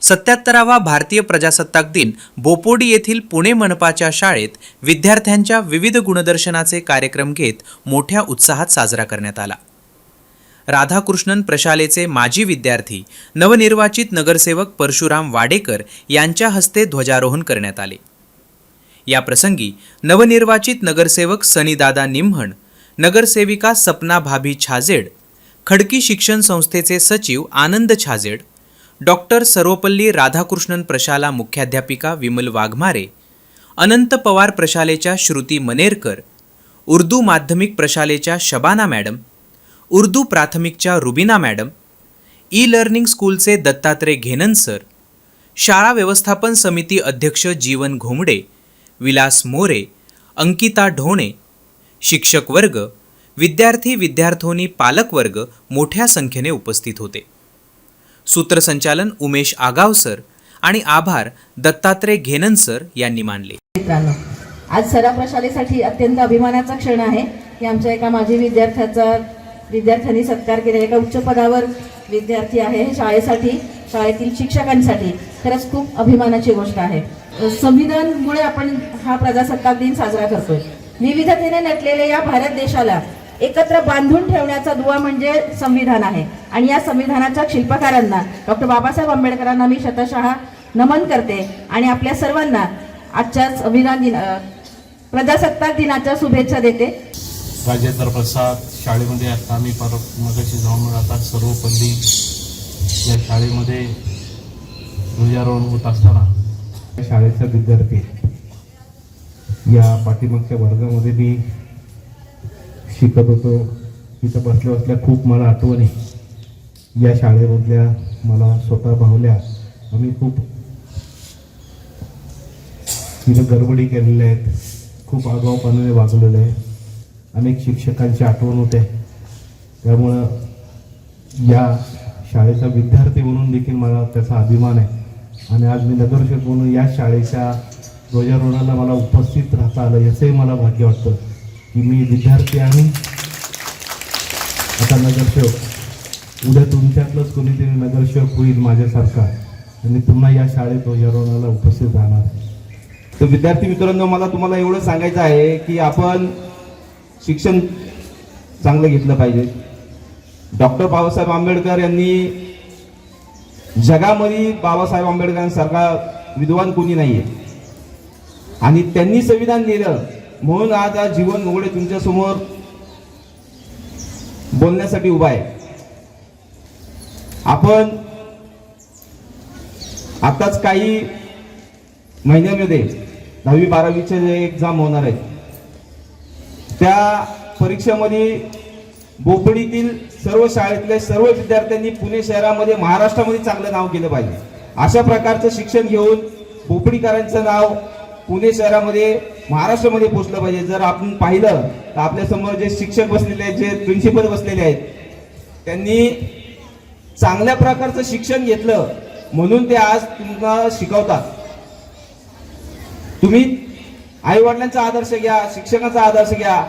सत्याहत्तरावा भारतीय प्रजासत्ताक दिन बोपोडी येथील पुणे मनपाच्या शाळेत विद्यार्थ्यांच्या विविध गुणदर्शनाचे कार्यक्रम घेत मोठ्या उत्साहात साजरा करण्यात आला. राधाकृष्णन प्रशालेचे माजी विद्यार्थी नवनिर्वाचित नगरसेवक परशुराम वाडेकर यांच्या हस्ते ध्वजारोहण करण्यात आले. या प्रसंगी नवनिर्वाचित नगरसेवक सनीदादा निम्हण नगरसेविका सपना भाभी छाजेड खडकी शिक्षण संस्थेचे सचिव आनंद छाजेड डॉक्टर सर्वपल्ली राधाकृष्णन प्रशाला मुख्याध्यापिका विमल वाघमारे अनंत पवार प्रशालेच्या श्रुती मनेरकर उर्दू माध्यमिक प्रशालेच्या शबाना मॅडम उर्दू प्राथमिकच्या रुबिना मॅडम ई लर्निंग स्कूलचे दत्तात्रय घेनन सर शाळा व्यवस्थापन समिती अध्यक्ष जीवन घोमडे विलास मोरे अंकिता ढोणे शिक्षक वर्ग विद्यार्थी विद्यार्थोनी पालकवर्ग मोठ्या संख्येने उपस्थित होते. सूत्रसंचालन उमेश आगाव सर आणि आभार दत्तात्रय घेनन सर यांनी मानले. मित्रांनो आज सराव प्रशालेसाठी अत्यंत अभिमानाचा क्षण आहे की आमच्या एका माजी विद्यार्थ्याचा विद्यार्थ्यांनी सत्कार केलेला एका उच्च पदावर विद्यार्थी आहे हे शाळेसाठी शाळेतील शिक्षकांसाठी खरंच खूप अभिमानाची गोष्ट आहे. संविधानमुळे आपण हा प्रजासत्ताक दिन साजरा करतोय. विविधतेने नटलेल्या या भारत देशाला एकत्र बांधून ठेवण्याचा दुवा म्हणजे संविधान आहे. आणि या संविधानाच्या शिल्पकारांना डॉक्टर बाबासाहेब आंबेडकरांना मी शतशः नमन करते. आणि आपल्या सर्वांना आजच्या संविधान दिन प्रजासत्ताक दिनाच्या शुभेच्छा देते. राजेंद्र प्रसाद शाळेमध्ये आता आम्ही पर मगाशी जाऊन राहतात सर्व पल्ली या शाळेमध्ये ध्वजारोहण होत असताना. या शाळेचा विद्यार्थी. या पाठीमागच्या वर्गामध्ये मी शिकत होतो. तिथं बसल्या बसल्या खूप मला आठवणी. या शाळेमधल्या मला स्वतः भावल्या आम्ही खूप तिथं गडबडी केलेल्या आहेत. खूप आगाऊपणाने वागलेलं आहे. अनेक शिक्षकांची आठवण होते. त्यामुळं या शाळेचा विद्यार्थी म्हणून देखील मला त्याचा अभिमान आहे. आणि आज मी नगरसेवक म्हणून या शाळेच्या ध्वजारोहणाला मला उपस्थित राहता आलं याचंही मला भाग्य वाटतं. की मी विद्यार्थी आहे आता नगरसेवक. उद्या तुमच्यातलंच कोणीतरी नगरसेवक होईल माझ्यासारखा. आणि पुन्हा या शाळेत ध्वजारोहणाला उपस्थित राहणार. तर विद्यार्थी मित्रांनो मला तुम्हाला एवढं सांगायचं आहे की आपण शिक्षण चांगलं घेतलं पाहिजे. डॉक्टर बाबासाहेब आंबेडकर यांनी जगामध्ये बाबासाहेब आंबेडकरांसारखा विद्वान कोणी नाही आहे आणि त्यांनी संविधान लिहिलं. म्हणून आज आज जीवन मोगडे तुमच्यासमोर बोलण्यासाठी उभा आहे. आपण आताच काही महिन्यामध्ये दहावी बारावीचे जे एक्झाम होणार आहेत त्या परीक्षेमध्ये बोपडीतील सर्व शाळेतल्या सर्व विद्यार्थ्यांनी पुणे शहरामध्ये महाराष्ट्रामध्ये चांगलं नाव केलं पाहिजे. अशा प्रकारचं शिक्षण घेऊन बोपडीकरांचं नाव पुणे शहरामध्ये महाराष्ट्रामध्ये पोचलं पाहिजे. जर आपण पाहिलं तर आपल्यासमोर जे शिक्षक बसलेले आहेत जे प्रिन्सिपल बसलेले आहेत त्यांनी चांगल्या प्रकारचं शिक्षण घेतलं म्हणून ते आज तुम्हाला शिकवतात. तुम्ही आईवडिलांचा आदर्श घ्या शिक्षकाचा आदर्श घ्या.